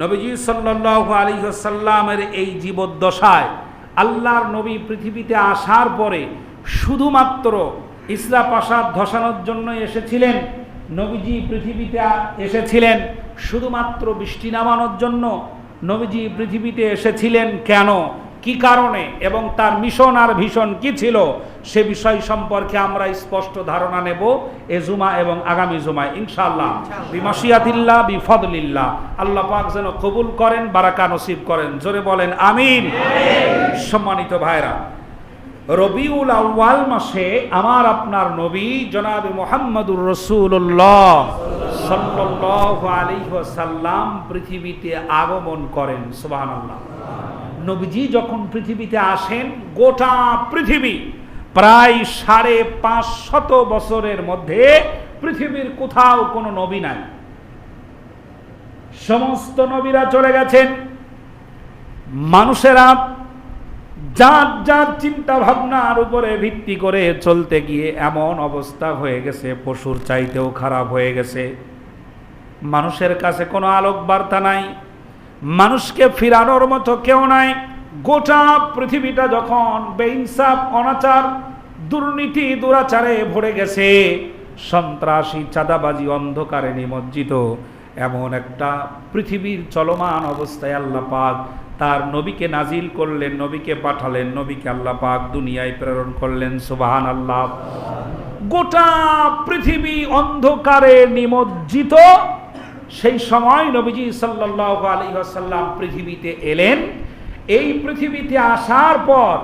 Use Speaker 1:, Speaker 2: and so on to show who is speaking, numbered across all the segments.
Speaker 1: নবীজি সাল্লাহ আলী সাল্লামের এই জীবদ্দশায় আল্লাহর নবী পৃথিবীতে আসার পরে শুধুমাত্র ইসরা প্রাসাদ ধসানোর জন্য এসেছিলেন, নবীজি পৃথিবীতে এসেছিলেন, শুধুমাত্র বৃষ্টি নামানোর জন্য নবীজি পৃথিবীতে এসেছিলেন কেন? কি কারণে? এবং তার মিশন আর ভীষণ কি ছিল? সে বিষয় সম্পর্কে আমরা স্পষ্ট ধারণা নেব এ জুমা এবং আগামী জুমায় ইনশাআল্লাহ। বিমাসিয়াতিল্লাহ বিফদলিল্লাহ। আল্লাহ পাক যেন কবুল করেন বারাকা নসিব করেন। জোরে বলেন আমিন। সম্মানিত ভাইরা রবিউল আউয়াল মাসে আমার আপনার নবী জনাব মোহাম্মদুর রসুল্লাহ সাল্লাল্লাহু আলাইহি ওয়াসাল্লাম পৃথিবীতে আগমন করেন সুবহানাল্লাহ। নবীজি যখন পৃথিবীতে আসেন গোটা পৃথিবী প্রায় সাড়ে পাঁচশত বছরের মধ্যে পৃথিবীর কোথাও কোনো নবী নাই। সমস্ত নবীরা চলে গেছেন। মানুষেরা যার যার চিন্তা ভাবনার উপরে ভিত্তি করে চলতে গিয়ে এমন অবস্থা হয়ে গেছে, পশুর চাইতেও খারাপ হয়ে গেছে। মানুষের কাছে কোনো আলোক বার্তা নাই। মানুষকে ফিরানোর মতো কেউ নাই। গোটা পৃথিবীটা যখন বেইনসাফ, অনাচার, দুর্নীতি, দুরাচারে ভরে গেছে, সন্ত্রাসী, চাঁদাবাজি অন্ধকারে নিমজ্জিত, এমন একটা পৃথিবীর চলমান অবস্থায় আল্লাহ পাক তার নবীকে নাজিল করলেন, নবীকে পাঠালেন, নবীকে আল্লাহ পাক দুনিয়ায় প্রেরণ করলেন সুবাহান আল্লাহ গোটা পৃথিবী অন্ধকারে নিমজ্জিত, সেই সময় নবীজি সাল্লাহ আলী আসাল্লাম পৃথিবীতে এলেন এই পৃথিবীতে আসার পর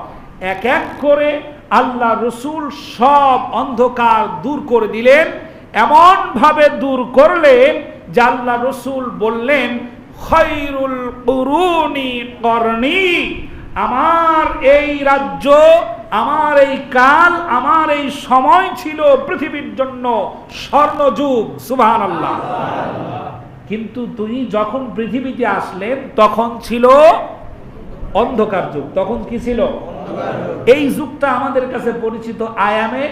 Speaker 1: এক এক করে আল্লাহ রসুল সব অন্ধকার দূর করে দিলেন, এমনভাবে দূর করলেন যে আল্লাহ রসুল বললেন, খৈরুল কুরুনি করনি আমার এই রাজ্য, আমার এই কাল, আমার এই সময় ছিল পৃথিবীর জন্য স্বর্ণযুগ। সুবহান আল্লাহ কিন্তু তুমি যখন পৃথিবীতে আসলেন, তখন ছিল অন্ধকার যুগ। তখন কি ছিল? এই যুগটা আমাদের কাছে পরিচিত আয়ামে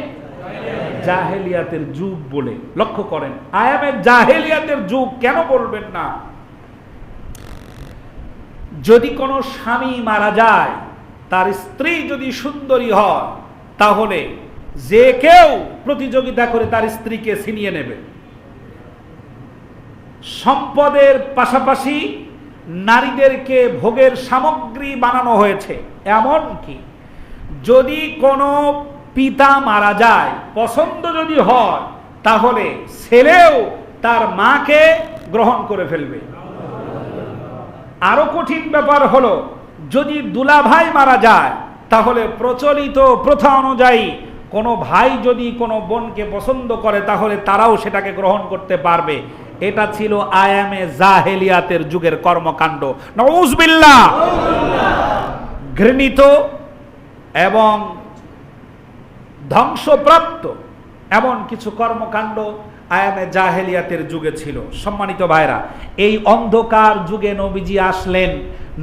Speaker 1: জাহেলিয়াতের যুগ বলে। লক্ষ্য করেন, আয়ামে জাহেলিয়াতের যুগ কেন বলবেন না? যদি কোনো স্বামী মারা যায়, তার স্ত্রী যদি সুন্দরী হয়, তাহলে যে কেউ প্রতিযোগিতা করে তার স্ত্রীকে ছিনিয়ে নেবে। সম্পদের পাশাপাশি নারীদেরকে ভোগের সামগ্রী বানানো হয়েছে। এমন কি? যদি কোনো পিতা মারা যায়, পছন্দ যদি হয়, তাহলে ছেলেও তার মাকে গ্রহণ করে ফেলবে। আরও কঠিন ব্যাপার হলো, যদি দুলাভাই মারা যায়, তাহলে প্রচলিত প্রথা অনুযায়ী কোনো ভাই যদি কোনো বোনকে পছন্দ করে, তাহলে তারাও সেটাকে গ্রহণ করতে পারবে। এটা ছিল আয়ামে জাহেলিয়াতের যুগের কর্মকাণ্ড। নউজবিল্লাহ। ঘৃণিত এবং ধ্বংসপ্রাপ্ত এমন কিছু কর্মকাণ্ড আয়ামে জাহেলিয়াতের যুগে ছিল। সম্মানিত ভাইরা, এই অন্ধকার যুগে নবীজি আসলেন।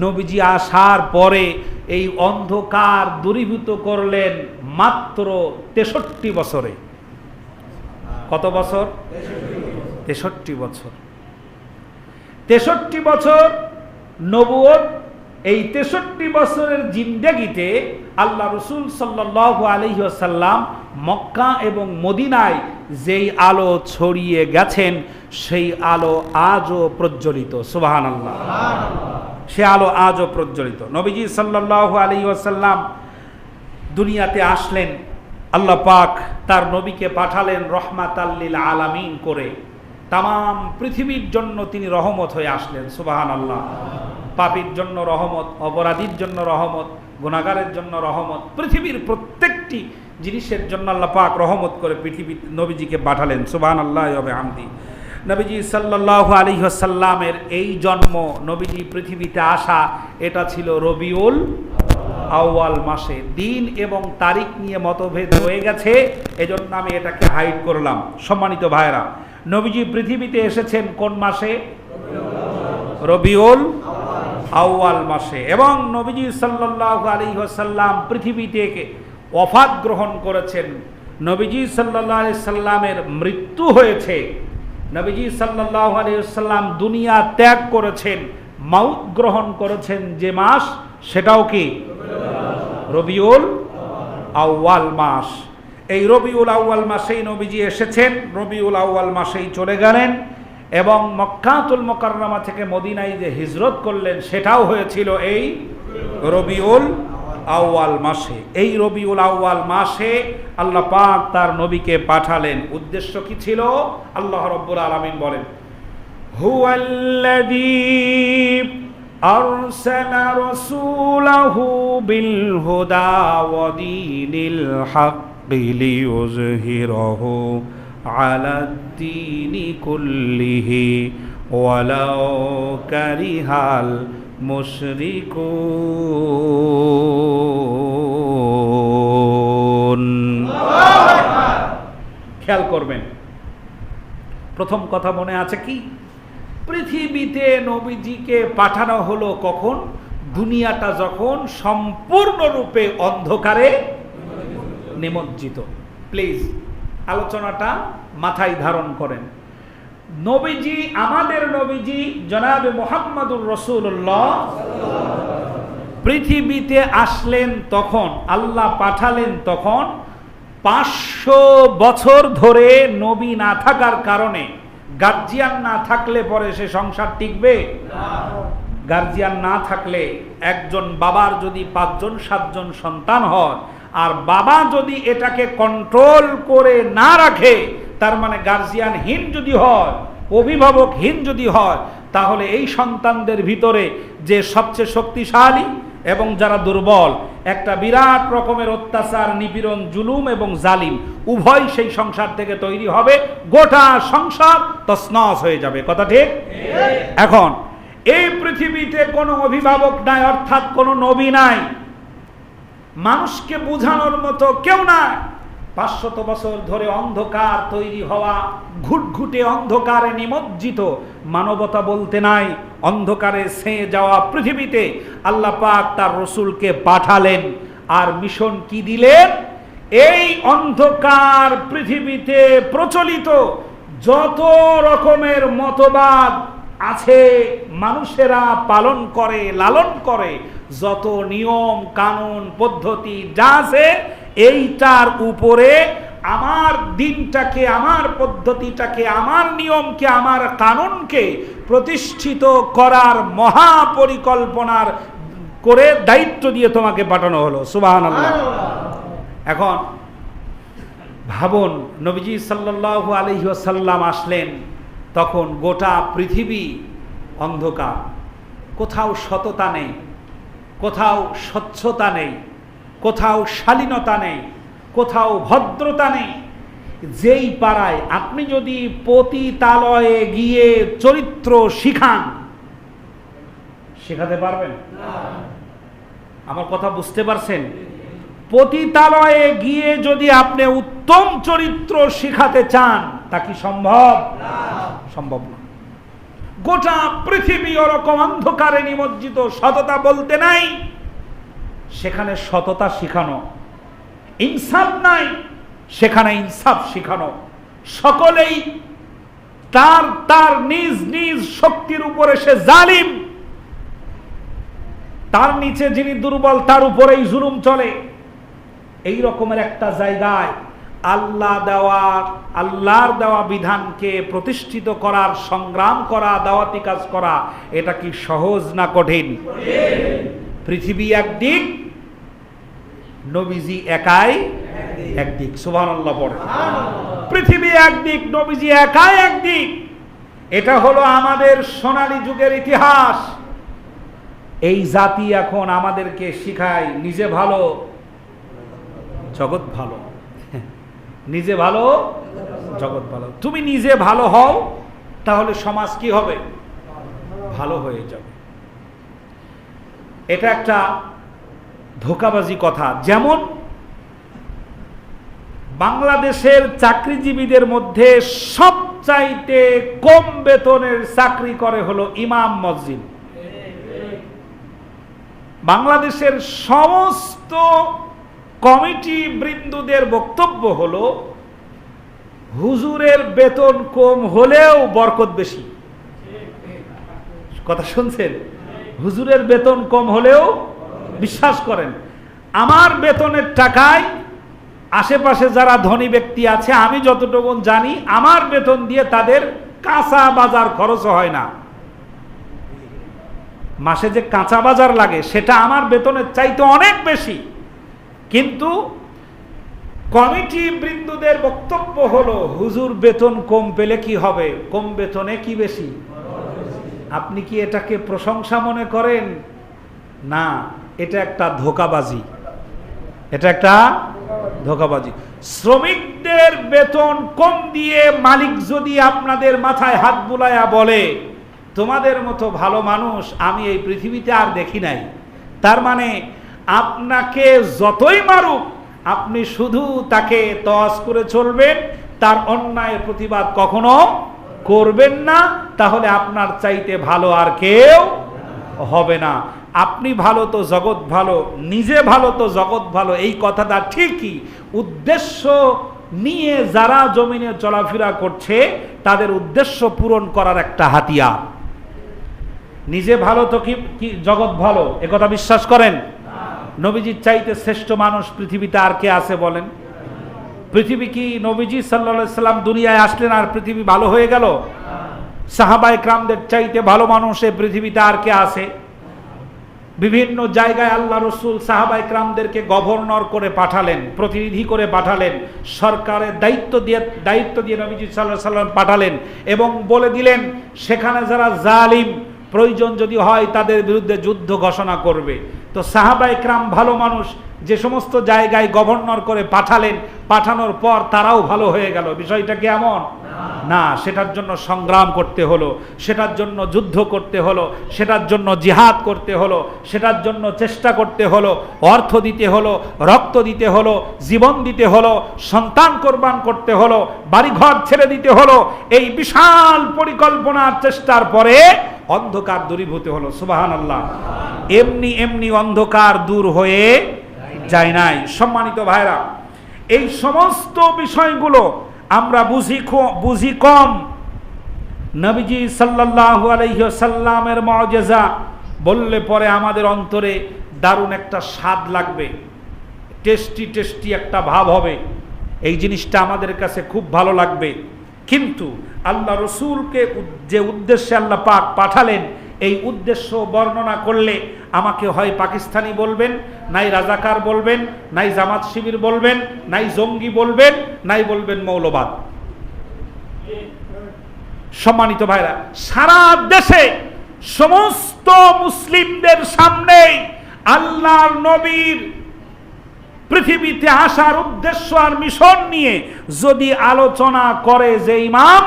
Speaker 1: নবীজি আসার পরে এই অন্ধকার দূরীভূত করলেন মাত্র তেষট্টি বছরে। কত বছর? তেষট্টি বছর। তেষট্টি বছর নবুয়ত, এই তেষট্টি বছরের জিন্দেগিতে আল্লাহ রসুল সাল্লাহ আলহিহাসাল্লাম মক্কা এবং মদিনায় যেই আলো ছড়িয়ে গেছেন, সেই আলো আজও প্রজ্বলিত। সুবাহান আল্লাহ সে আলো আজও প্রজ্বলিত। নবীজি সাল্লাহ আসাল্লাম দুনিয়াতে আসলেন, আল্লাহ পাক তার নবীকে পাঠালেন রহমাত আল্লিল আলামিন করে। তাম পৃথিবীর জন্য তিনি রহমত হয়ে আসলেন সুবাহান আল্লাহ পাপির জন্য রহমত, অপরাধীর জন্য রহমত গুণাগারের জন্য রহমত, পৃথিবীর প্রত্যেকটি জিনিসের জন্য আল্লাহ পাক রহমত করে পৃথিবী নবীজিকে পাঠালেন সুবাহান আল্লাহ আমদি। নবীজি সাল্লাহ আলী সাল্লামের এই জন্ম নবীজি পৃথিবীতে আসা, এটা ছিল রবিউল আউয়াল মাসে। দিন এবং তারিখ নিয়ে মতভেদ হয়ে গেছে, এজন্য আমি এটাকে হাইড করলাম। সম্মানিত ভাইরা নবীজি পৃথিবীতে এসেছেন কোন মাসে? রবিউল আউয়াল মাসে। এবং নবীজি সাল্লাহ আলী সাল্লাম পৃথিবী থেকে অফাত গ্রহণ করেছেন। নবীজি সাল্লাহ সাল্লামের মৃত্যু হয়েছে। নবীজি সাল্লাহ আলী সাল্লাম দুনিয়া ত্যাগ করেছেন, মাউত গ্রহণ করেছেন যে মাস, সেটাও কি? রবিউল আউয়াল মাস। এই রবিউল আউয়াল মাসেই নবীজি এসেছেন রবিউল আউয়াল মাসেই চলে গেলেন এবং মক্কাতুল মোকাররমা থেকে মদিনায় যে হিজরত করলেন সেটাও হয়েছিল এই রবিউল আউয়াল মাসে এই রবিউল আউয়াল মাসে আল্লাহ পাক তার নবীকে পাঠালেন উদ্দেশ্য কি ছিল আল্লাহ রব্বুল আলামিন বলেন هو الذي أرسل رسوله بالهدى ودين الحق ليظهره على الدين كله ولو كره المشركون খেয়াল করবেন প্রথম কথা মনে আছে কি পৃথিবীতে নবীজিকে পাঠানো হলো কখন দুনিয়াটা যখন সম্পূর্ণরূপে অন্ধকারে নিমজ্জিত। প্লিজ আলোচনাটা মাথায় ধারণ করেন। নবীজি, আমাদের নবীজি, জনাবে মোহাম্মদুর রসুল্লাহ পৃথিবীতে আসলেন তখন, আল্লাহ পাঠালেন তখন, পাঁচশো বছর ধরে নবী না থাকার কারণে, গার্জিয়ান না থাকলে পরে সে সংসার টিকবে? গার্জিয়ান না থাকলে একজন বাবার যদি পাঁচজন, সাতজন সন্তান হয় আর বাবা যদি এটাকে কন্ট্রোল করে না রাখে তার মানে গার্জিয়ানহীন যদি হয় অভিভাবকহীন যদি হয় তাহলে এই সন্তানদের ভিতরে যে সবচেয়ে শক্তিশালী এবং যারা দুর্বল একটা বিরাট রকমের অত্যাচার নিপীড়ন জুলুম এবং জালিম উভয় সেই সংসার থেকে তৈরি হবে গোটা সংসার তসনস হয়ে যাবে। কথা ঠিক। এখন এই পৃথিবীতে কোনো অভিভাবক নাই অর্থাৎ কোনো নবী নাই মানুষকে বোঝানোর মতো কেউ নাই। পাঁচশত বছর ধরে অন্ধকার তৈরি হওয়া, ঘুটঘুটে অন্ধকারে নিমজ্জিত, মানবতা বলতে নাই, অন্ধকারে সেয়ে যাওয়া পৃথিবীতে আল্লাহ পাক তার রসুলকে পাঠালেন। আর মিশন কি দিলেন? এই অন্ধকার পৃথিবীতে প্রচলিত যত রকমের মতবাদ আছে মানুষেরা পালন করে লালন করে যত নিয়ম কানুন পদ্ধতি যা আছে এইটার উপরে আমার দিনটাকে আমার পদ্ধতিটাকে আমার নিয়মকে আমার কানুনকে প্রতিষ্ঠিত করার মহাপরিকল্পনার করে দায়িত্ব দিয়ে তোমাকে পাঠানো হলো। সুবাহান এখন ভাবুন নবীজি সাল্লাল্লাহু আলহি আসলেন। তখন গোটা পৃথিবী অন্ধকার। কোথাও সততা নেই, কোথাও স্বচ্ছতা নেই, কোথাও শালীনতা নেই, কোথাও ভদ্রতা নেই। যেই পাড়ায় আপনি যদি পতিতালয়ে গিয়ে চরিত্র শিখান, শেখাতে পারবেন? আমার কথা বুঝতে পারছেন? পতিতালয়ে গিয়ে যদি আপনি উত্তম চরিত্র শিখাতে চান, তা কি সম্ভব? সম্ভব না। গোটা পৃথিবী ওরকম অন্ধকারে নিমজ্জিত সততা বলতে নাই। সেখানে সততা শিখানো ইনসাফ নাই, সেখানে ইনসাফ শিখানো। সকলেই তার তার নিজ নিজ শক্তির উপরে সে জালিম। তার নিচে যিনি দুর্বল, তার উপরেই জুলুম চলে। এই রকমের একটা জায়গায় আল্লাহ দেওয়া, আল্লাহর দেওয়া বিধানকে প্রতিষ্ঠিত করার, সংগ্রাম করা, দাওয়াতি কাজ করা, এটা কি সহজ না কঠিন? পৃথিবী একদিক, নবীজি একাই একদিক। সুবাহ আল্লাহ পড়ে। পৃথিবী একদিক, নবীজি একাই একদিক। এটা হলো আমাদের সোনালী যুগের ইতিহাস। এই জাতি এখন আমাদেরকে শিখায়, নিজে ভালো, জগৎ ভালো। নিজে ভালো, জগৎ ভালো। তুমি নিজে ভালো হও, তাহলে সমাজ কি হবে? ভালো হয়ে যাবে। এটা একটা ধোকাবাজি কথা। যেমন বাংলাদেশের চাকরিজীবীদের মধ্যে সবচাইতে কম বেতনের চাকরি করে হলো ইমাম মসজিদ। বাংলাদেশের সমস্ত কমিটি বৃন্দুদের বক্তব্য হলো, হুজুরের বেতন কম হলেও বরকত বেশি। কথা শুনছেন? হুজুরের বেতন কম হলেও বিশ্বাস করেন। আমার বেতনের টাকায় আশেপাশে যারা ধনী ব্যক্তি আছে, আমি যতটুকু জানি, আমার বেতন দিয়ে তাদের কাঁচা বাজার খরচ হয় না। মাসে যে কাঁচা বাজার লাগে, সেটা আমার বেতনের চাইতে অনেক বেশি। কিন্তু কমিটি বৃন্দদের বক্তব্য হলো, হুজুর, বেতন কম পেলে কি হবে? কম বেতনে কি বেশি? আপনি কি এটাকে প্রশংসা মনে করেন? না, এটা একটা ধোকাবাজি। এটা একটা ধোকাবাজি। শ্রমিকদের বেতন কম দিয়ে মালিক যদি আপনাদের মাথায় হাত বুলায়া বলে, তোমাদের মতো ভালো মানুষ আমি এই পৃথিবীতে আর দেখি নাই। তার মানে আপনাকে যতই মারুক, আপনি শুধু তাকে তস করে চলবেন, তার অন্যায়ের প্রতিবাদ কখনো করবেন না, তাহলে আপনার চাইতে ভালো আর কেউ হবে না। আপনি ভালো তো জগৎ ভালো, নিজে ভালো তো জগৎ ভালো, এই কথাটা ঠিকই। উদ্দেশ্য নিয়ে যারা জমিনে চলাফেরা করছে, তাদের উদ্দেশ্য পূরণ করার একটা হাতিয়ার। নিজে ভালো তো কি কি জগৎ ভালো? একথা বিশ্বাস করেন? নবীজির চাইতে শ্রেষ্ঠ মানুষ পৃথিবীতে আর কে আছে বলেন? পৃথিবী কি নবীজি সাল্লা সাল্লাম দুনিয়ায় আসলেন আর পৃথিবী ভালো হয়ে গেল? সাহাবাই ক্রামদের চাইতে ভালো মানুষ এ পৃথিবীতে আর কে আছে? বিভিন্ন জায়গায় আল্লাহ রসুল সাহাবাই ক্রামদেরকে গভর্নর করে পাঠালেন, প্রতিনিধি করে পাঠালেন, সরকারের দায়িত্ব দিয়ে দায়িত্ব দিয়ে নবীজি সাল্লাহ সাল্লাম পাঠালেন এবং বলে দিলেন, সেখানে যারা জালিম প্রয়োজন যদি হয় তাদের বিরুদ্ধে যুদ্ধ ঘোষণা করবে। তো সাহাবাই ক্রাম ভালো মানুষ, যে সমস্ত জায়গায় গভর্নর করে পাঠালেন, পাঠানোর পর তারাও ভালো হয়ে গেল। বিষয়টা কি এমন? না, সেটার জন্য সংগ্রাম করতে হলো, সেটার জন্য যুদ্ধ করতে হলো, সেটার জন্য জিহাদ করতে হলো, সেটার জন্য চেষ্টা করতে হলো, অর্থ দিতে হলো, রক্ত দিতে হলো, জীবন দিতে হলো, সন্তান কোরবান করতে হলো, বাড়িঘর ছেড়ে দিতে হলো, এই বিশাল পরিকল্পনার চেষ্টার পরে অন্ধকার দূরীভূত হলো সুবাহান আল্লাহ এমনি এমনি অন্ধকার দূর হয়ে যায় নাই। সম্মানিত ভাইরা এই সমস্ত বিষয়গুলো আমরা বুঝি বুঝি কম। নবীজি সাল্লাল্লাহু আলাইহি সাল্লামের মজেজা বললে পরে আমাদের অন্তরে দারুণ একটা স্বাদ লাগবে। টেস্টি টেস্টি একটা ভাব হবে। এই জিনিসটা আমাদের কাছে খুব ভালো লাগবে। কিন্তু আল্লাহ রসুলকে যে উদ্দেশ্যে আল্লাহ পাক পাঠালেন, এই উদ্দেশ্য বর্ণনা করলে আমাকে হয় পাকিস্তানি বলবেন, নাই রাজাকার বলবেন, নাই জামাত শিবির বলবেন, নাই জঙ্গি বলবেন, নাই বলবেন মৌলবাদ। সম্মানিত ভাইরা, সারা দেশে সমস্ত মুসলিমদের সামনে আল্লাহর নবীর পৃথিবীতে আসার উদ্দেশ্য আর মিশন নিয়ে যদি আলোচনা করে যে ইমাম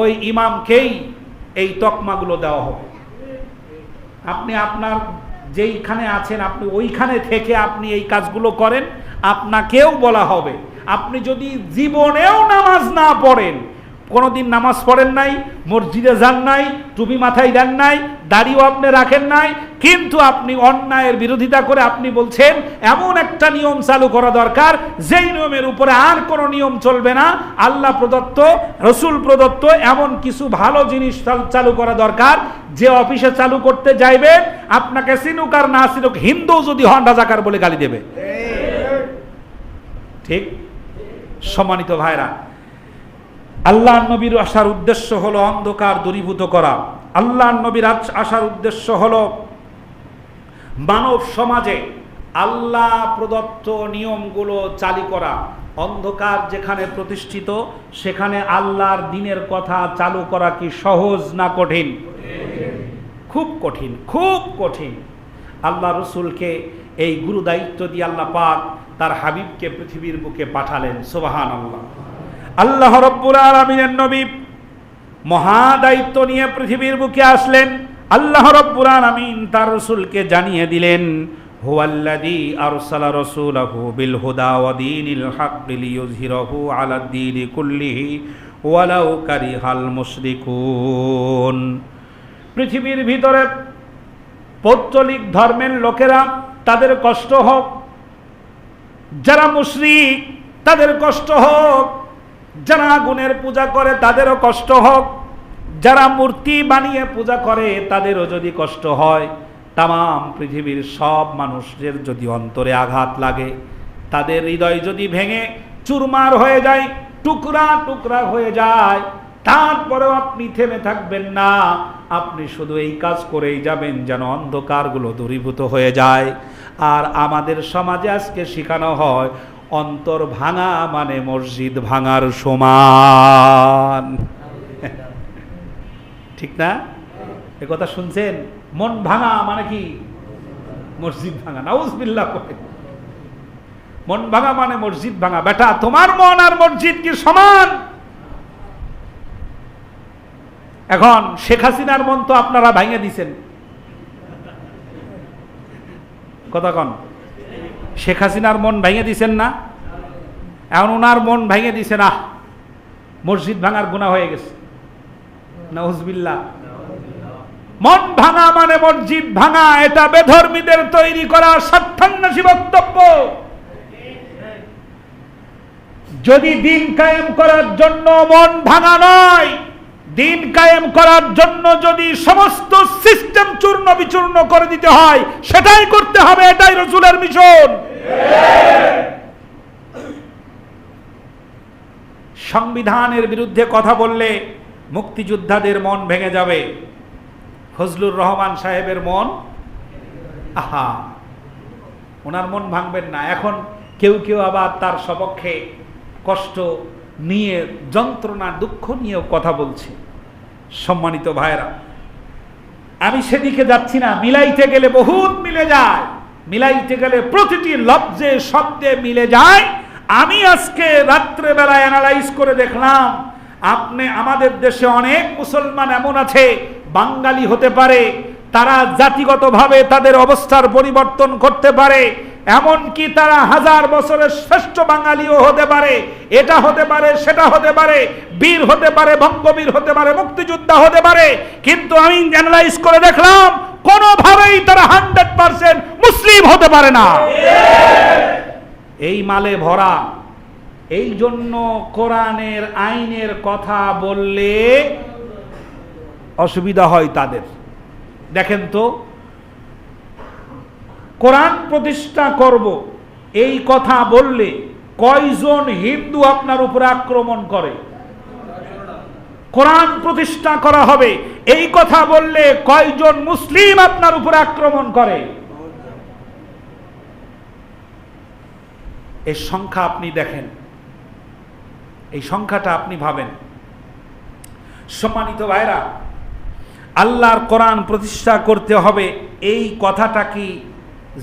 Speaker 1: ওই ইমামকেই এই তকমাগুলো দেওয়া হবে। আপনি আপনার যেইখানে আছেন, আপনি ওইখানে থেকে আপনি এই কাজগুলো করেন, আপনাকেও বলা হবে। আপনি যদি জীবনেও নামাজ না পড়েন কোনোদিন নামাজ পড়েন নাই, মসজিদে যান নাই, টুপি মাথায় দেন নাই, দাড়িও আপনি রাখেন নাই, কিন্তু আপনি অন্যায়ের বিরোধিতা করে আপনি বলছেন, এমন একটা নিয়ম চালু করা দরকার, যেই নিয়মের উপরে আর কোনো নিয়ম চলবে না। আল্লাহ প্রদত্ত, রসুল প্রদত্ত এমন কিছু ভালো জিনিস চালু করা দরকার, যে অফিসে চালু করতে যাইবে, আপনাকে সিনুক আর না সিনুক হিন্দু যদি হন, রাজাকার বলে গালি দেবে। ঠিক? সম্মানিত ভাইরা আল্লাহ নবীর আসার উদ্দেশ্য হলো অন্ধকার দূরীভূত করা। আল্লাহ নবীর আসার উদ্দেশ্য হলো মানব সমাজে আল্লাহ প্রদত্ত নিয়মগুলো চালু করা। অন্ধকার যেখানে প্রতিষ্ঠিত, সেখানে আল্লাহর দিনের কথা চালু করা কি সহজ না কঠিন? খুব কঠিন খুব কঠিন। আল্লাহ রসুলকে এই গুরু দায়িত্ব দিয়ে আল্লাহ পাক তার হাবিবকে পৃথিবীর বুকে পাঠালেন। সোবাহান আল্লাহ আল্লাহ রব্বুল আলমিনের নবী মহা দায়িত্ব নিয়ে পৃথিবীর বুকে আসলেন। আল্লাহ রব্বুল আলমিন তার রসুলকে জানিয়ে দিলেন, হুয়াল্লাযী আরসালা রাসূলাহু বিল হুদা ওয়া দীনিল হাক্কি লিইয়ুযহিরাহু আলাদ দীনি কুল্লিহি ওয়ালাউ কারিহাল মুশরিকুন। পৃথিবীর ভিতরে পৌত্তলিক ধর্মের লোকেরা তাদের কষ্ট হোক, যারা মুশরিক তাদের কষ্ট হোক যারা আগুনের পূজা করে তাদেরও কষ্ট হোক। যারা মূর্তি বানিয়ে পূজা করে তাদেরও যদি কষ্ট হয় তাম পৃথিবীর সব মানুষের যদি অন্তরে আঘাত লাগে, তাদের হৃদয় যদি ভেঙে চুরমার হয়ে যায়, টুকরা টুকরা হয়ে যায়, তারপরেও আপনি থেমে থাকবেন না। আপনি শুধু এই কাজ করেই যাবেন যেন অন্ধকারগুলো দূরীভূত হয়ে যায়। আর আমাদের সমাজে আজকে শেখানো হয় অন্তর ভাঙা মানে মসজিদ ভাঙার সমান। ঠিক না? এ কথা শুনছেন? মন ভাঙা মানে কি? মসজিদ ভাঙা। নাউজবিল্লাহ করে মন ভাঙা মানে মসজিদ ভাঙা। বেটা, তোমার মন আর মসজিদ কি সমান? এখন শেখ হাসিনার মন তো আপনারা ভাঙে দিছেন। কথা কন। শেখ হাসিনার মন ভেঙে দিছেন না? এখন ওনার মন ভেঙে দিছে না। মসজিদ ভাঙার গুণা হয়ে গেছে। নজবিল্লা মন ভাঙা মানে মসজিদ ভাঙা, এটা বেধর্মীদের তৈরি করা স্বার্থান্বেষী বক্তব্য। যদি দিন কায়েম করার জন্য মন ভাঙা নয় দিন কায়েম করার জন্য যদি সমস্ত সিস্টেম চূর্ণ বিচূর্ণ করে দিতে হয়, সেটাই করতে হবে, এটাই রসুলের মিশন। সংবিধানের বিরুদ্ধে কথা বললে মুক্তিযোদ্ধাদের মন ভেঙে যাবে। ফজলুর রহমান সাহেবের মন, আহা, ওনার মন ভাঙবেন না। এখন কেউ কেউ আবার তার সপক্ষে কষ্ট নিয়ে যন্ত্রণা, দুঃখ নিয়েও কথা বলছে সম্মানিত ভাইরা আমি সেদিকে যাচ্ছি না, মিলাইতে গেলে বহুত মিলে যায়। মিলাইতে গেলে প্রতিটি লব্জে, শব্দে মিলে যায়। আমি আজকে রাত্রেবেলায় অ্যানালাইজ করে দেখলাম, আপনি আমাদের দেশে অনেক মুসলমান এমন আছে, বাঙালি হতে পারে, তারা জাতিগতভাবে তাদের অবস্থার পরিবর্তন করতে পারে এমনকি তারা হাজার বছরের শ্রেষ্ঠ বাঙালিও হতে পারে, এটা হতে পারে, সেটা হতে পারে, বীর হতে পারে, বঙ্গবীর হতে পারে, মুক্তিযোদ্ধা হতে পারে, কিন্তু আমি অ্যানালাইজ করে দেখলাম, কোনোভাবেই তারা হান্ড্রেড পার্সেন্ট মুসলিম হতে পারে না। এই মালে ভরা, এই জন্য কোরআনের আইনের কথা বললে অসুবিধা হয় তাদের। দেখেন তো কোরআন প্রতিষ্ঠা করব। এই কথা বললে কয়জন হিন্দু আপনার উপরে আক্রমণ করে? কোরআন প্রতিষ্ঠা করা হবে। এই কথা বললে কয়জন মুসলিম আপনার উপরে আক্রমণ করে? এর সংখ্যা আপনি দেখেন। এই সংখ্যাটা আপনি ভাবেন। সম্মানিত ভাইরা, আল্লাহর কোরআন প্রতিষ্ঠা করতে হবে। এই কথাটা কি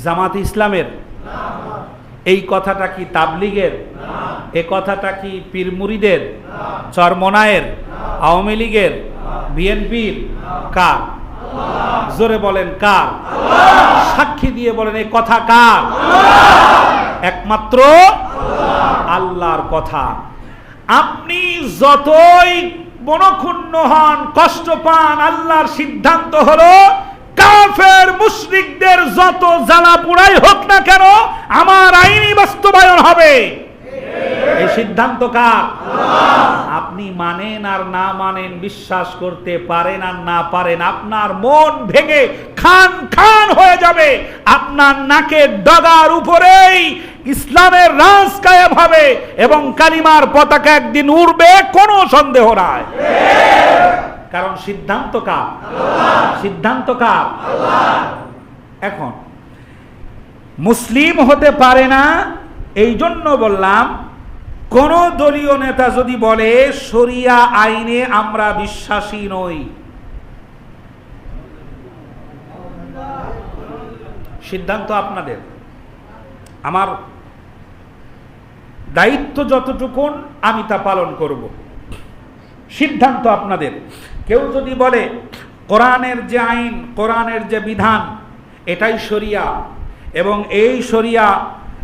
Speaker 1: জামাত ইসলামের? এই কথাটা কি তাবলিগের? এ কথাটা কি পীরমুরিদের চরমনায়ের? আওয়ামী লীগের? বিএনপির? কার? জোরে বলেন, কার? সাক্ষী দিয়ে বলেন এই কথা কার? একমাত্র আল্লাহর কথা। আপনি যতই মনক্ষুণ্ণ হন, কষ্ট পান, আল্লাহর সিদ্ধান্ত হলো মুশরিকদের যত জ্বালা পুরাই হোক না কেন, আমার আইনি বাস্তবায়ন হবে। এই সিদ্ধান্ত কার? আপনি মানেন আর না মানেন বিশ্বাস করতে পারেন আর না পারেন, আপনার মন ভেঙে খান খান হয়ে যাবে। আপনার নাকের ডগার উপরেই ইসলামের রাজ কায়েম হবে এবং কালিমার পতাকা একদিন উড়বে, কোনো সন্দেহ নাই। কারণ সিদ্ধান্ত কার? সিদ্ধান্ত কার? এখন, মুসলিম হতে পারে না এই জন্য বললাম, কোন দলীয় নেতা যদি বলে, শরিয়া আইনে আমরা বিশ্বাসী নই। সিদ্ধান্ত আপনাদের। আমার দায়িত্ব যতটুকুন, আমি তা পালন করব। সিদ্ধান্ত আপনাদের। কেউ যদি বলে, কোরআনের যে আইন, কোরআনের যে বিধান, এটাই শরিয়া এবং এই শরিয়া,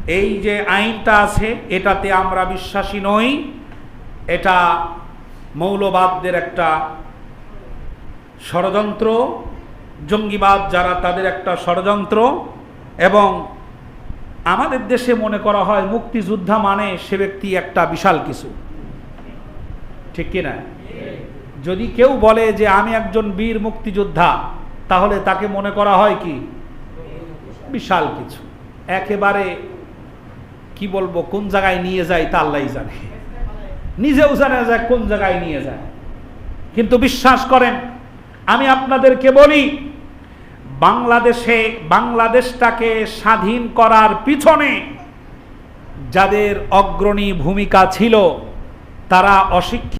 Speaker 1: এই যে আইনটা আছে, এটাতে আমরা বিশ্বাসী নই, এটা মৌলবাদদের একটা ষড়যন্ত্র, জঙ্গিবাদ যারা তাদের একটা ষড়যন্ত্র এবং আমাদের দেশে মনে করা হয় মুক্তিযোদ্ধা মানে সে ব্যক্তি একটা বিশাল কিছু। ঠিক কিনা? যদি কেউ বলে যে আমি একজন বীর মুক্তিযোদ্ধা, তাহলে তাকে মনে করা হয় কি? বিশাল কিছু। একেবারে কি বলব, কোন জায়গায় নিয়ে যায় তা আল্লাহ জানে। নিজেও জানে না যে কোন জায়গায় নিয়ে যায়। কিন্তু বিশ্বাস করেন, আমি আপনাদেরকে বলি, বাংলাদেশে বাংলাদেশটাকে স্বাধীন করার পিছনে যাদের অগ্রণী ভূমিকা ছিল, তারা অশিক্ষিত